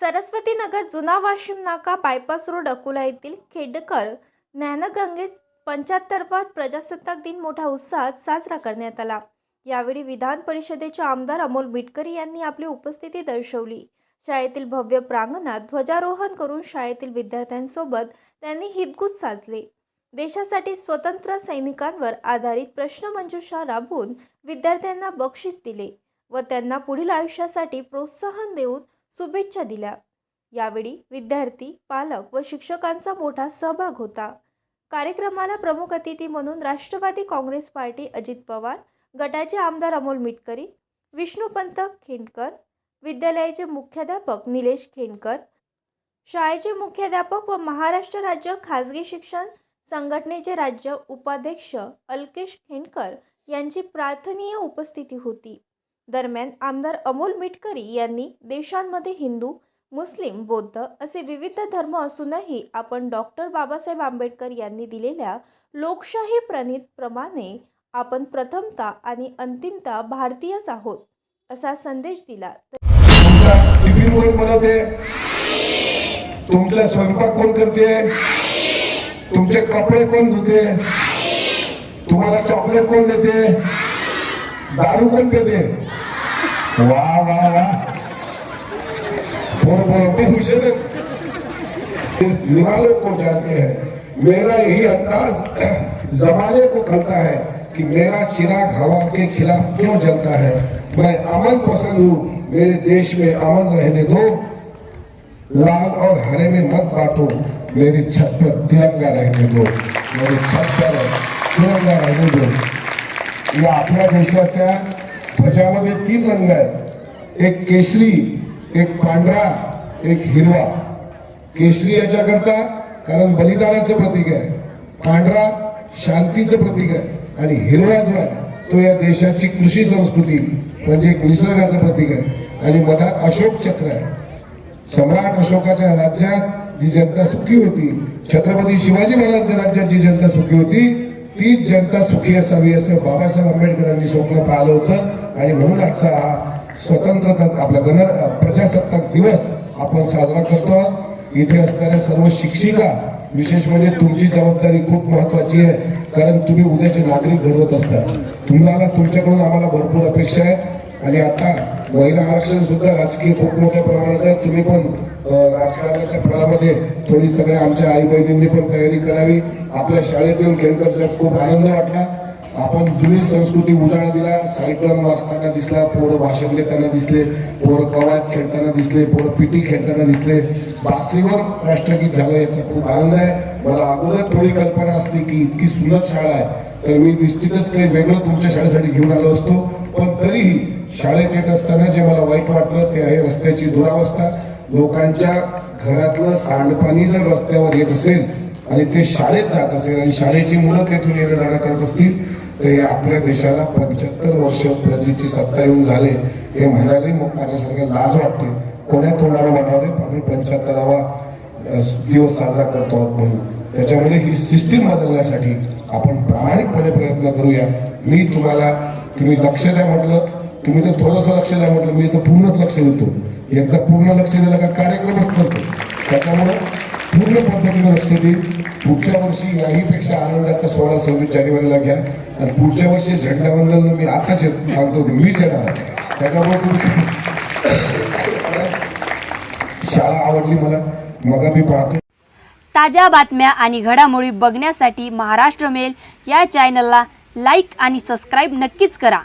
सरस्वती नगर जुना वाशिम नाका bypass road Akola येथील खेडकर ज्ञानगंगे पंच्याहत्तरवा प्रजासत्ताक दिन मोठ्या उत्साहात साजरा करण्यात आला. यावेळी विधान परिषदेचे आमदार अमोल मिटकरी यांनी आपली उपस्थिती दर्शवली. शाळेतील भव्य प्रांगणात ध्वजारोहण करून शाळेतील विद्यार्थ्यांसोबत त्यांनी हितगुज साजले. देशासाठी स्वतंत्र सैनिकांवर आधारित प्रश्नमंजुषा राबवून विद्यार्थ्यांना बक्षीस दिले व त्यांना पुढील आयुष्यासाठी प्रोत्साहन देऊन शुभेच्छा दिल्या. यावेळी विद्यार्थी पालक व शिक्षकांचा मोठा सहभाग होता. कार्यक्रमाला प्रमुख अतिथी म्हणून राष्ट्रवादी काँग्रेस पार्टी अजित पवार गटाचे आमदार अमोल मिटकरी विष्णुपंत खेंडकर विद्यालयाचे मुख्याध्यापक निलेश खेंडकर शाळेचे मुख्याध्यापक व महाराष्ट्र राज्य खाजगी शिक्षण संघटनेचे राज्य उपाध्यक्ष अल्केश खेंडकर यांची प्रार्थनीय उपस्थिती होती. दरम्यान आमदार अमोल मिटकरी यांनी देशांमध्ये हिंदू मुस्लिम बौद्ध असे विविध धर्म असूनही आपण डॉक्टर बाबासाहेब आंबेडकर यांनी दिलेल्या लोकशाही प्रणित प्रमाणे आपण प्रथमता आणि अंतिमता भारतीयच आहोत असा संदेश दिला. तुमचा तुमचा स्वयंपाक कोण करते? तुमचे कपडे कोण धुते? तुम्हाला चॉकलेट कोण देते? दारू कोण देते वा वा वा बोल बोल बोल हुशार है। निवालों को जाते हैं मेरा यही अंदाज जमाने को खलता है कि मेरा चिराग हवा के खिलाफ क्यों जलता है मैं अमन पसंद हूँ, मेरे देश में अमन रहने दो, लाल और हरे में मत बांटो, मेरी छत पर तिरंगा रहने दो मेरी छत पर तिरंगा रहने दो या आपल्या देशाच्या त्याच्यामध्ये तीन रंग आहेत. एक केशरी एक पांढरा एक हिरवा. केशरी याच्याकरता कारण बलिदानाचं प्रतीक आहे. पांढरा शांतीचं प्रतीक आहे. आणि हिरवा जो आहे तो या देशाची कृषी संस्कृती म्हणजे एक निसर्गाचं प्रतीक आहे. आणि मधात अशोक चक्र आहे. सम्राट अशोकाच्या राज्यात जी जनता सुखी होती छत्रपती शिवाजी महाराजांच्या राज्यात जी जनता सुखी होती तीच जनता सुखी असावी असं बाबासाहेब आंबेडकरांनी स्वप्न पाहिलं होतं. आणि म्हणून आजचा हा स्वतंत्रता आपला गण प्रजासत्ताक दिवस आपण साजरा करतो. आहोत इथे असणाऱ्या सर्व शिक्षिका विशेष म्हणजे तुमची जबाबदारी खूप महत्वाची आहे. कारण तुम्ही उद्याचे नागरिक घडवत असता. तुम्हाला तुमच्याकडून आम्हाला भरपूर अपेक्षा आहे. आणि आता महिला आरक्षण सुद्धा राजकीय खूप मोठ्या प्रमाणात आहे. तुम्ही पण राजकारणाच्या फळामध्ये थोडी सगळ्या आमच्या आई बहिणींनी पण तयारी करावी. आपल्या शाळेत येऊन खेळकर खूप आनंद वाटला. आपण जुनी संस्कृती उजाळा दिला सायकल वाचताना दिसला पोरं भाषण देताना दिसले पोरं कवायत खेळताना दिसले पोरं पिटी खेळताना दिसले. बासरीवर राष्ट्रगीत झालं याचा खूप आनंद आहे. मला अगोदर थोडी कल्पना असली की इतकी सुंदर शाळा आहे. तर मी निश्चितच काही वेगळं तुमच्या शाळेसाठी घेऊन आलो असतो. पण तरीही शाळेत येत असताना जे मला वाईट वाटलं ते आहे रस्त्याची दुरावस्था. लोकांच्या घरातलं सांडपाणी जर रस्त्यावर येत असेल आणि ते शाळेत जात असेल आणि शाळेची मुलं तेथून येणं जाणं करत असतील तर हे आपल्या देशाला पंच्याहत्तर वर्ष प्रजेची सत्ता येऊन झाले हे म्हणायलाही मग माझ्यासारख्या लाज वाटते. कोण्या तोंडाला म्हणावे आम्ही पंच्याहत्तरावा दिवस साजरा करतो आहोत म्हणून. त्याच्यामध्ये ही सिस्टीम बदलण्यासाठी आपण प्रामाणिकपणे प्रयत्न करूया. मी तुम्हाला तुम्ही लक्ष द्या म्हटलं तुम्ही तर थोडंसं लक्ष द्या म्हटलं मी तर पूर्णच लक्ष देतो. एकदा पूर्ण लक्ष दिलं का कार्यक्रमच करतो. त्याच्यामुळे पूर्ण पद्धतीने लक्ष देईल पुढच्या वर्षी याहीपेक्षा आनंदाचा सोहळा सव्वीस जानेवारीला घ्या. आणि पुढच्या वर्षी झेंडावंदनला मी आताच सांगतो की मीच येणार त्याच्यामुळे शाळा आवडली मला. मग मी पाहतो. ताज्या बातम्या आणि घडामोडी बघण्यासाठी महाराष्ट्र मेल या चॅनलला लाईक आणि सबस्क्राईब नक्कीच करा.